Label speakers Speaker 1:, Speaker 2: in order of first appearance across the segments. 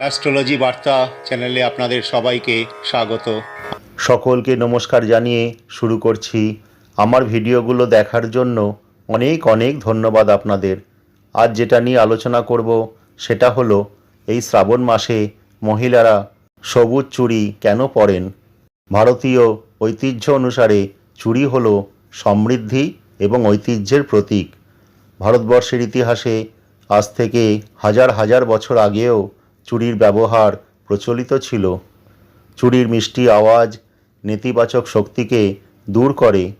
Speaker 1: Astrology বার্তা চ্যানেলে আপনাদের সবাইকে স্বাগত।
Speaker 2: সকলকে নমস্কার জানিয়ে শুরু করছি। আমার ভিডিওগুলো দেখার জন্য অনেক অনেক ধন্যবাদ আপনাদের। আজ যেটা নিয়ে আলোচনা করব সেটা হলো এই শ্রাবণ মাসে মহিলারা সবুজ চুড়ি কেন পরেন? ভারতীয় ঐতিহ্য অনুসারে চুড়ি হলো সমৃদ্ধি এবং ঐতিহ্যের প্রতীক। ভারতবর্ষের ইতিহাসে আজ থেকে হাজার হাজার বছর আগেও চুড়ির ব্যবহার প্রচলিত ছিল। চুড়ির মিষ্টি আওয়াজ নেতিবাচক শক্তিকে দূর করে।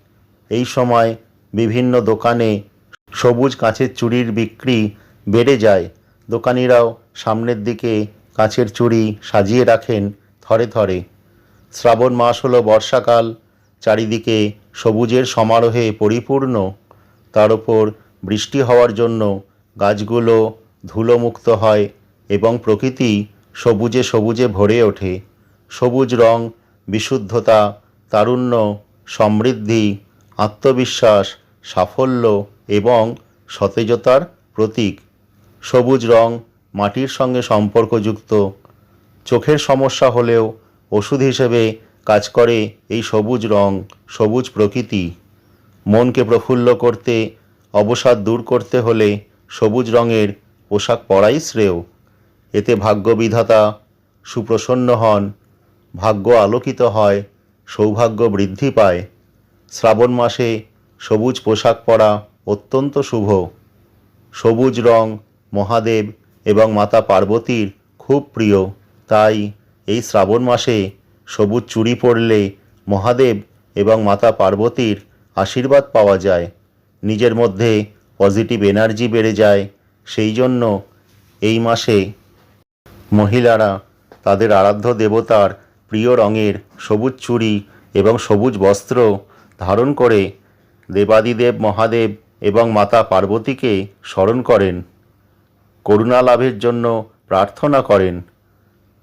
Speaker 2: এই সময় বিভিন্ন দোকানে সবুজ কাঁচের চুড়ির বিক্রি বেড়ে যায়। দোকানিরাও সামনের দিকে কাঁচের চুড়ি সাজিয়ে রাখেন থরে থরে। শ্রাবণ মাস হলো বর্ষাকাল, চারিদিকে সবুজের সমারোহে পরিপূর্ণ। তার ওপর বৃষ্টি হওয়ার জন্য গাছগুলো ধুলোমুক্ত হয়। এবং প্রকৃতি সবুজে সবুজে ভরে ওঠে। সবুজ রং, বিশুদ্ধতা, তারুণ্য, সমৃদ্ধি, আত্মবিশ্বাস, সাফল্য এবং সতেজতার প্রতীক। সবুজ রং মাটির সঙ্গে সম্পর্কযুক্ত। চোখের সমস্যা হলেও ওষুধ হিসেবে কাজ করে এই সবুজ রং, সবুজ প্রকৃতি। মনকে প্রফুল্ল করতে, অবসাদ দূর করতে হলে সবুজ রঙের পোশাক পরাই শ্রেয়। এতে ভাগ্যবিধাতা সুপ্রসন্ন হন, ভাগ্য আলোকিত হয়, সৌভাগ্য বৃদ্ধি পায়। শ্রাবণ মাসে সবুজ পোশাক পরা অত্যন্ত শুভ। সবুজ রং মহাদেব এবং মাতা পার্বতীর খুব প্রিয়। তাই এই শ্রাবণ মাসে সবুজ চুড়ি পরলে মহাদেব এবং মাতা পার্বতীর আশীর্বাদ পাওয়া যায়। নিজের মধ্যে পজিটিভ এনার্জি বেড়ে যায়। সেই জন্য এই মাসে মহিলারা তাদের আরাধ্য দেবতার প্রিয় রঙের সবুজ চুড়ি এবং সবুজ বস্ত্র ধারণ করে দেবাদিদেব মহাদেব এবং মাতা পার্বতীকে স্মরণ করেন। করুণা লাভের জন্য প্রার্থনা করেন।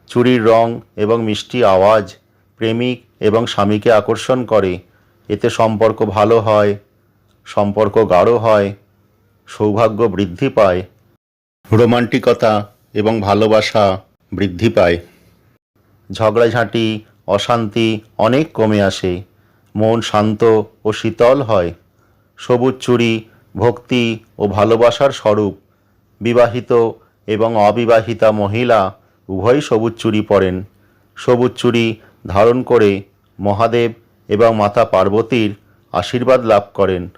Speaker 2: চুরির রং এবং মিষ্টি আওয়াজ প্রেমিক এবং স্বামীকে আকর্ষণ করে। এতে সম্পর্ক ভালো হয়, সম্পর্ক গাঢ় হয়, সৌভাগ্য বৃদ্ধি পায়। রোমান্টিকতা এবং ভালোবাসা বৃদ্ধি পায়। ঝগড়াঝাঁটি, অশান্তি অনেক কমে আসে। মন শান্ত ও শীতল হয়। সবুজ চুড়ি ভক্তি ও ভালোবাসার স্বরূপ। বিবাহিত এবং অবিবাহিতা মহিলা উভয়ই সবুজ চুরি পরেন। সবুজ চুড়ি ধারণ করে মহাদেব এবং মাতা পার্বতীর আশীর্বাদ লাভ করেন।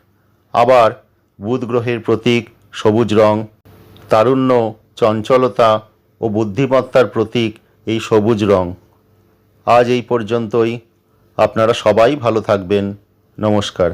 Speaker 2: আবার বুধ গ্রহের প্রতীক সবুজ রং, তারুণ্য চঞ্চলতা ও বুদ্ধিমত্তার প্রতীক এই সবুজ রং। আজ এই পর্যন্তই। আপনারা সবাই ভালো থাকবেন। নমস্কার।